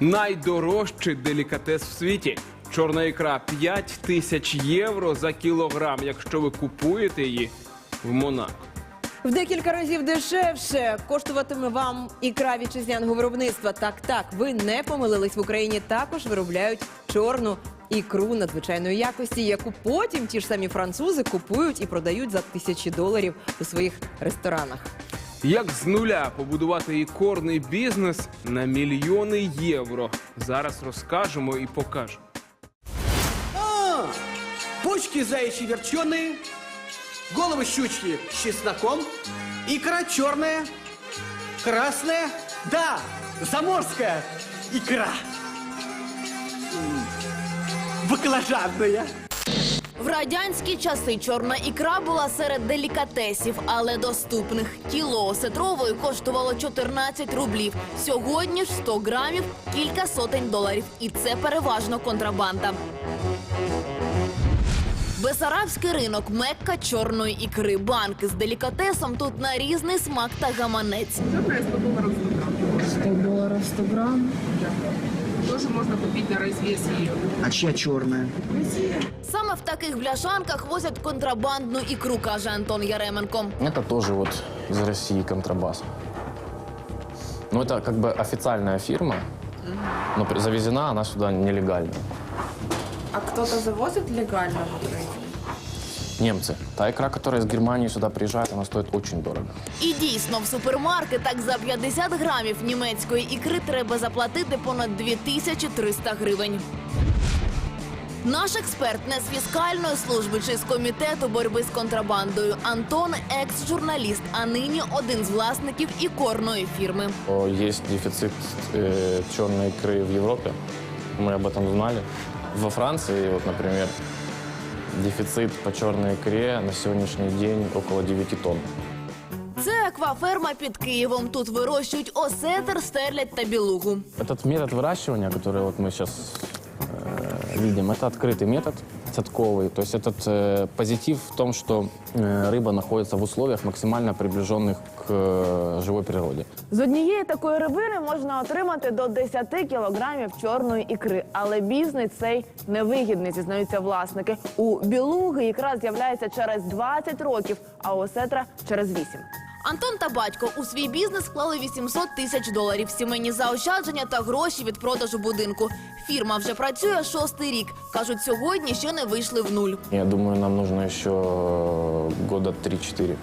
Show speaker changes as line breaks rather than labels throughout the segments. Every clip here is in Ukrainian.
Найдорожчий делікатес в світі. Чорна ікра 5 тисяч євро за кілограм, якщо ви купуєте її в Монако.
В декілька разів дешевше коштуватиме вам ікра вітчизняного виробництва. Так, так, ви не помилились в Україні. Також виробляють чорну ікру надзвичайної якості, яку потім ті ж самі французи купують і продають за тисячі доларів у своїх ресторанах.
Як з нуля побудувати ікорний бізнес на мільйони євро? Зараз розкажемо і покажемо.
А, почки заячьи верченые, головы щучьи с чесноком, икра черная, красная, да, заморская икра. М, Баклажанная.
В радянські часи чорна ікра була серед делікатесів, але доступних. Кіло осетрової коштувало 14 рублів. Сьогодні ж 100 грамів кілька сотень доларів. І це переважно контрабанда. Бесарабський ринок мекка чорної ікри. Банки з делікатесом тут на різний смак та гаманець.
100 долларов 100 грамм.
Тоже можно купить на развес ее.
А чья черная?
Саме в таких бляшанках возять контрабандну ікру, каже Антон Яременко.
Это тоже вот из России контрабас. Ну, это как бы официальная фирма, но при- завезена она сюда нелегально.
А кто-то завозит легально?
Немцы. Та икра, которая из Германии сюда приезжает, она стоит очень дорого.
І дійсно, в супермаркетах за 50 грамів німецької ікри треба заплатити понад 2300 гривень. Наш експерт не з фіскальної служби чи з комітету боротьби з контрабандою. Антон екс-журналіст, а нині один з власників ікорної фірми.
О, Есть дефицит э, черной икры в Европе. Мы об этом знали. Во Франции, вот, например, дефицит по черной икре на сегодняшний день около 9 тонн.
Це акваферма під Києвом. Тут вирощують осетр, стерлядь та білугу.
Этот метод выращивания, который вот мы сейчас видим, это открытый метод цатковый. То есть этот э, позитив в том, что э, рыба находится в условиях максимально приближенных к э, живой природе.
З однієї такої рибини можна отримати до 10 кілограмів чорної ікри, але бізнес цей невигідний, зізнаються власники. У білуги ікра з'являється через 20 років, а у осетра через 8.
Антон та батько у свій бізнес вклали 800 тисяч доларів, сімейні заощадження та гроші від продажу будинку. Фірма вже працює шостий рік. кажуть, сьогодні ще не вийшли в нуль.
Я думаю, нам нужно ще года 3-4.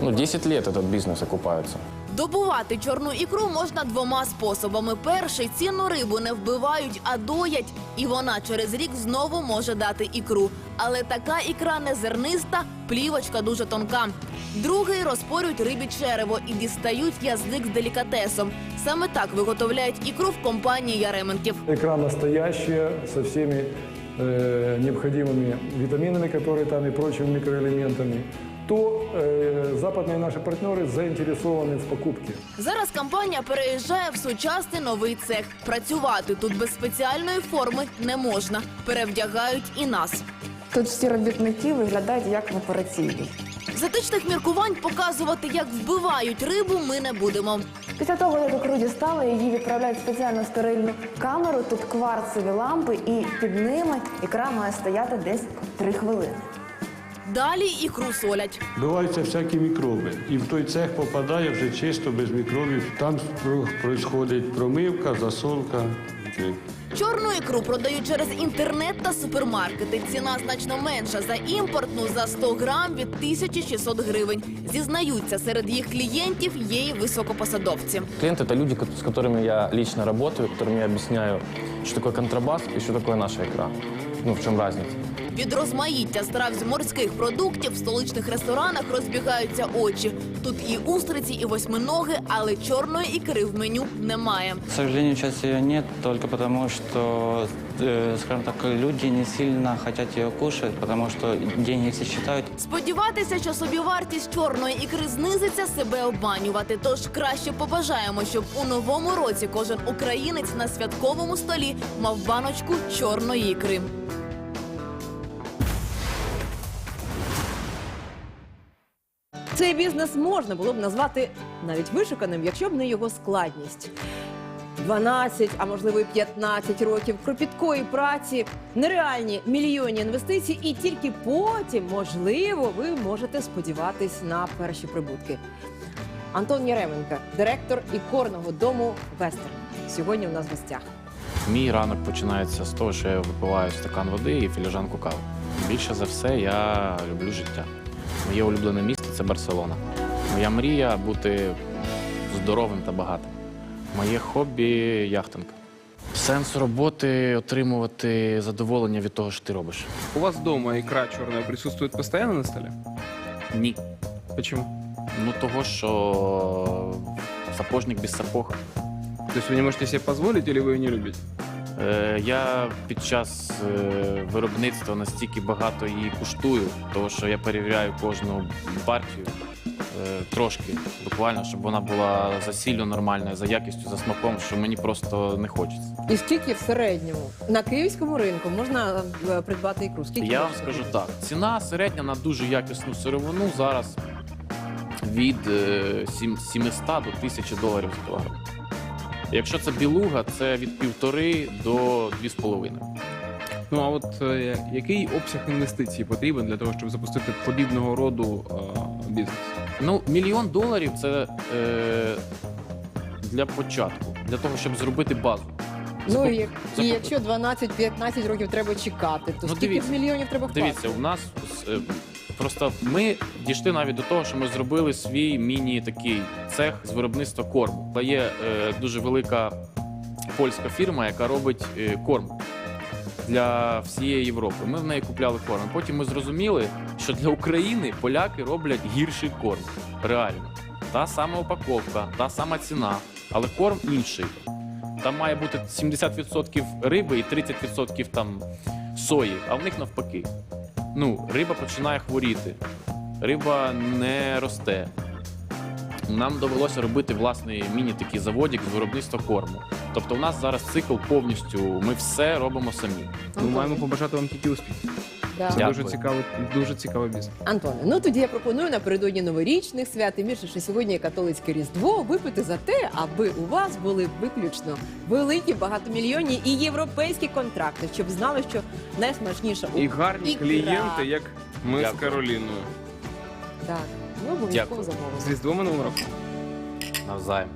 Ну, 10 лет этот бизнес окупается.
Добувати чорну ікру можна двома способами. Перший цінну рибу не вбивають, а доять, і вона через рік знову може дати ікру. Але така ікра не зерниста, плівочка дуже тонка. Другий розпорюють рибі черево і дістають язик з делікатесом. Саме так виготовляють ікру в компанії Яременків.
Икра настоящая, со всеми э, необходимыми витаминами, которые там и прочими микроэлементами, то э, западные наши партнеры заинтересованы в покупке.
Зараз компанія переїжджає в сучасний новий цех. Працювати тут без спеціальної форми не можна. Перевдягають і нас.
Тут всі робітники виглядають як в операційній.
З етичних міркувань показувати, як вбивають рибу, ми не будемо.
Після того, як ікру дістали, її відправляють в спеціальну стерильну камеру. Тут кварцеві лампи, і під ними ікра має стояти десь три хвилини.
Далі ікру солять.
Буваються всякі мікроби. І в той цех попадає вже чисто без мікробів. Там відбувається промивка, засолка.
Чорну ікру продають через інтернет та супермаркети. Ціна значно менша за імпортну за 100 грам від 1600 гривень. Зізнаються, серед їх клієнтів є і високопосадовці.
Клиенты — это люди, ко- с которыми я лично работаю, которым я объясняю, что такое контрабас и что такое наша икра. Ну, в чем разница.
Від розмаїття страв з морських продуктів в столичних ресторанах розбігаються очі. Тут і устриці, і восьминоги, але чорної ікри в меню немає.
К сожалению, сейчас ее нет, только потому что, э, скажем так, люди не сильно хотят ее кушать, потому что деньги все считают.
Сподіватися, що собівартість чорної ікри знизиться, себе обманювати. Тож краще побажаємо, щоб у новому році кожен українець на святковому столі мав баночку чорної ікри.
Цей бізнес можна було б назвати навіть вишуканим, якщо б не його складність. 12, а можливо і 15 років кропіткої праці, нереальні мільйонні інвестиції, і тільки потім, можливо, ви можете сподіватись на перші прибутки. Антон Яременко, директор ікорного дому Вестерн. Сьогодні у нас в гостях.
Мій ранок починається з того, що я випиваю стакан води і філіжанку кави. Більше за все, я люблю життя. Моє улюблене місто це Барселона. Моя мрія бути здоровим та багатим. Моє хобі яхтинг. Сенс роботи отримувати задоволення від того, що ти робиш.
У вас дома икра черная присутствует постоянно на столе?
Ні.
Почему?
Ну того, що сапожник без сапог.
То есть вы не можете себе позволить или вы ее не любите?
Е, Я під час е, виробництва настільки багато її куштую, тому що я перевіряю кожну партію е, трошки, буквально, щоб вона була за сіллю нормальною, за якістю, за смаком, що мені просто не хочеться.
І скільки в середньому на київському ринку можна придбати ікру? Скільки
Я вам скажу так: ціна середня на дуже якісну сировину зараз від е, 700 до 1000 доларів за кілограм. Якщо це білуга, це від півтори до 2,5.
Ну а от е, який обсяг інвестицій потрібен для того, щоб запустити подібного роду е, бізнес?
Ну, мільйон доларів це е, для початку, для того, щоб зробити базу.
Ну і, як- і якщо 12-15 років треба чекати, то
Ну,
скільки
дивіться.
мільйонів треба вкласти?
Дивіться, у нас е, просто ми дійшли навіть до того, що ми зробили свій міні-такий цех з виробництва корму. Є е, дуже велика польська фірма, яка робить е, корм для всієї Європи. Ми в неї купляли корм. Потім ми зрозуміли, що для України поляки роблять гірший корм. Реально. Та сама упаковка, та сама ціна, але корм інший. Там має бути 70% риби і 30% там сої, а в них навпаки. Ну, риба починає хворіти, риба не росте. Нам довелося робити власний міні-такий заводик з виробництва корму. Тобто, у нас зараз цикл повністю. Ми все робимо самі.
Ми маємо побажати вам тільки успіхів.
Да.
Це
Дякую.
дуже цікавий, дуже цікавий бізнес.
Антоне, ну тоді я пропоную напередодні новорічних свят, і більше, що сьогодні є католицьке різдво, випити за те, аби у вас були виключно великі багатомільйонні і європейські контракти, щоб знали, що найсмачніша у
І гарні
Ікра.
клієнти, як ми з Кароліною.
так. Ну обов'язково
Дякую.
замовимо.
З Різдвом і Новим роком.
Навзаєм.